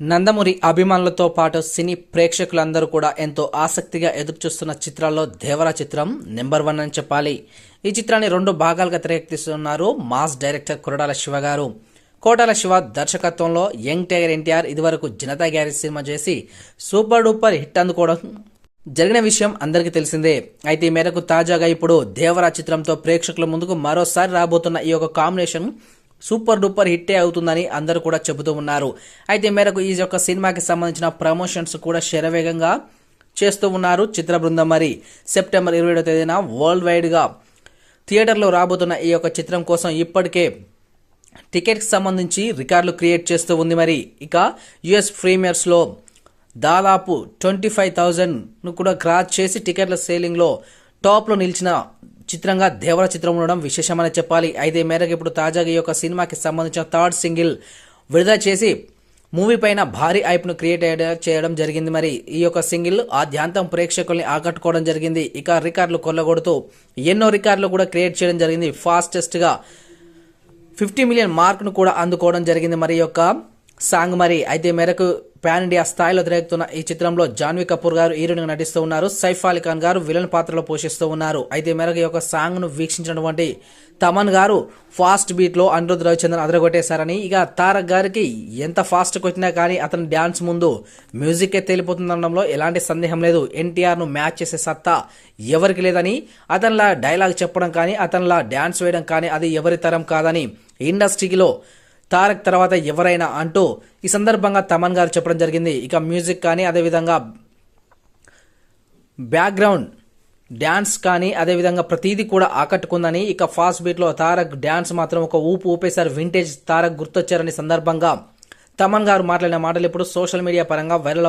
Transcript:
నందమూరి అభిమానులతో పాటు సినీ ప్రేక్షకులందరూ కూడా ఎంతో ఆసక్తిగా ఎదురుచూస్తున్న చిత్రాల్లో దేవరా చిత్రం నెంబర్ వన్ అని చెప్పాలి. ఈ చిత్రాన్ని రెండు భాగాలుగా తెరకెక్కిస్తున్నారు మాస్ డైరెక్టర్ కొరడాల శివ గారు. కోటాల శివ దర్శకత్వంలో యంగ్ టైగర్ ఎన్టీఆర్ ఇదివరకు జనతా గ్యారేజ్ సినిమా చేసి సూపర్ డూపర్ హిట్ అందుకోవడం జరిగిన విషయం అందరికీ తెలిసిందే. అయితే ఈ మేరకు తాజాగా ఇప్పుడు దేవరా చిత్రంతో ప్రేక్షకుల ముందుకు మరోసారి రాబోతున్న ఈ యొక్క కాంబినేషన్ సూపర్ డూపర్ హిట్టే అవుతుందని అందరూ కూడా చెబుతూ ఉన్నారు. అయితే మేరకు ఈ యొక్క సినిమాకి సంబంధించిన ప్రమోషన్స్ కూడా శరవేగంగా చేస్తూ ఉన్నారు చిత్ర బృందం మరి. సెప్టెంబర్ ఇరవై ఏడవ తేదీన వరల్డ్ వైడ్గా థియేటర్లో రాబోతున్న ఈ యొక్క చిత్రం కోసం ఇప్పటికే టికెట్కి సంబంధించి రికార్డులు క్రియేట్ చేస్తూ ఉంది మరి. ఇక యుఎస్ ప్రీమియర్స్లో దాదాపు ట్వంటీ ఫైవ్ థౌజండ్ను కూడా క్రాస్ చేసి టికెట్ల సేలింగ్లో టాప్లో నిలిచిన చిత్రంగా దేవర చిత్రం ఉండడం విశేషమని చెప్పాలి. అయితే మేరకు ఇప్పుడు తాజాగా ఈ యొక్క సినిమాకి సంబంధించిన థర్డ్ సింగిల్ విడుదల చేసి మూవీ పైన భారీ ఐప్ను క్రియేట్ చేయడం జరిగింది మరి. ఈ యొక్క సింగిల్ ఆద్యాంతం ప్రేక్షకుల్ని ఆకట్టుకోవడం జరిగింది. ఇక రికార్డులు కొల్లగొడుతూ ఎన్నో రికార్డులు కూడా క్రియేట్ చేయడం జరిగింది. ఫాస్టెస్ట్గా ఫిఫ్టీ మిలియన్ మార్క్ను కూడా అందుకోవడం జరిగింది మరి యొక్క సాంగ్ మరి అయితే మేరకు పాన్ ఇండియా స్థాయిలో తిరగతున్న ఈ చిత్రంలో జాన్వీ కపూర్ గారు హీరోయిన్గా నటిస్తూ ఉన్నారు సైఫ్ అలీ ఖాన్ గారు విలన్ పాత్రలో పోషిస్తూ ఉన్నారు. అయితే మేరకు ఈ యొక్క సాంగ్ను వీక్షించినటువంటి తమన్ గారు ఫాస్ట్ బీట్లో అనిరుద్ రవిచంద్రన్ అదరగొట్టేశారని ఇక తారక్ గారికి ఎంత ఫాస్ట్కి వచ్చినా కానీ అతని డ్యాన్స్ ముందు మ్యూజిక్కే తేలిపోతుందనడంలో ఎలాంటి సందేహం లేదు. ఎన్టీఆర్ను మ్యాచ్ చేసే సత్తా ఎవరికి లేదని అతనిలా డైలాగ్ చెప్పడం కానీ అతనిలా డ్యాన్స్ వేయడం కానీ అది ఎవరి తరం కాదని ఇండస్ట్రీలో తారక్ తర్వాత ఎవరైనా అంటూ ఈ సందర్భంగా తమన్ గారు చెప్పడం జరిగింది. ఇక మ్యూజిక్ కానీ అదేవిధంగా బ్యాక్గ్రౌండ్ డ్యాన్స్ కానీ అదేవిధంగా ప్రతిదీ కూడా ఆకట్టుకుందని ఇక ఫాస్ట్ బీట్లో తారక్ డ్యాన్స్ మాత్రం ఒక ఊపు ఊపేశారు. వింటేజ్ తారక్ గుర్తొచ్చారని సందర్భంగా తమన్ గారు మాట్లాడిన మాటలు ఇప్పుడు సోషల్ మీడియా పరంగా వైరల్